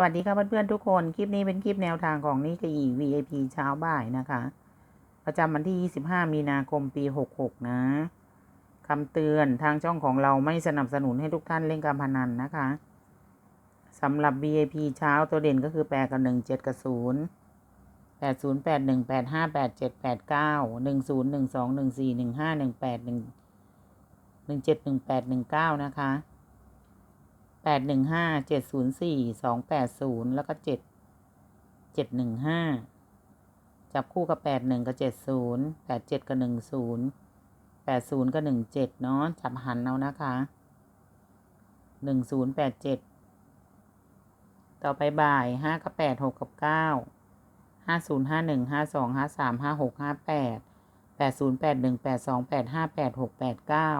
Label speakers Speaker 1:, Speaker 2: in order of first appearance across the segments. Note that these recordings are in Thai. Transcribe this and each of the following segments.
Speaker 1: วัสดีค่ะเพื่อนๆทุกคน คลิปนี้เป็นคลิปแนวทางของนิกอี VIP เช้าบ่ายนะคะ ประจำวันที่ 25 มีนาคมปี 66 นะคำเตือนทางช่องของเราไม่สนับสนุนให้ทุกท่านเล่นการพนันนะคะสำหรับ VIP เช้าตัวเด่นก็คือ 8 กับ 1 7 กับ 0 8 0 8 1 8 5 8 7 8 9 1 0 1 2 1 4 1 5 1 8 1 1 7 1 8 1 9 นะคะ แปดหนึ่งห้าเจ็ดศูนย์สี่สองแปดศูนย์แล้วก็เจ็ดเจ็ดหนึ่งห้าจับคู่กับแปดหนึ่งกับเจ็ดศูนย์แปดเจ็ดกับหนึ่งศูนย์แปดศูนย์กับหนึ่งเจ็ดเนาะจับหันเอานะคะหนึ่งศูนย์แปดเจ็ดต่อไปบ่ายห้ากับแปดหกกับเก้าห้าศูนย์ห้าหนึ่งห้าสองห้าสามห้าหกห้าแปดแปดศูนย์แปดหนึ่งแปดสองแปดห้าแปดหกแปดเก้า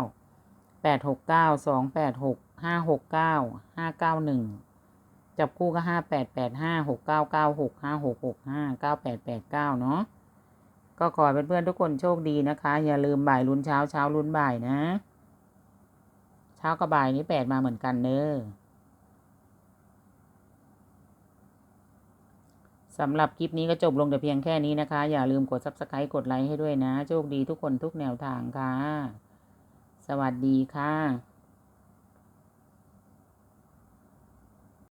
Speaker 1: แปดหกเก้าสองแปดหก ห้าหกเก้าห้าเก้าหนึ่งจับคู่ก็ห้าแปดแปดห้าหกเก้าเก้าหกห้าหกหกห้าเก้าแปดแปดเก้าเนาะก็ขอเพื่อนๆทุกคนโชคดีนะคะ อย่าลืมบ่ายลุ้นเช้าเช้าลุ้นบ่ายนะ เช้ากับบ่ายนี้แปดมาเหมือนกันเนอะสำหรับคลิปนี้ก็จบลงแต่เพียงแค่นี้นะคะ อย่าลืมกด subscribe กดไลค์ให้ด้วยนะ โชคดีทุกคนทุกแนวทางค่ะ สวัสดีค่ะ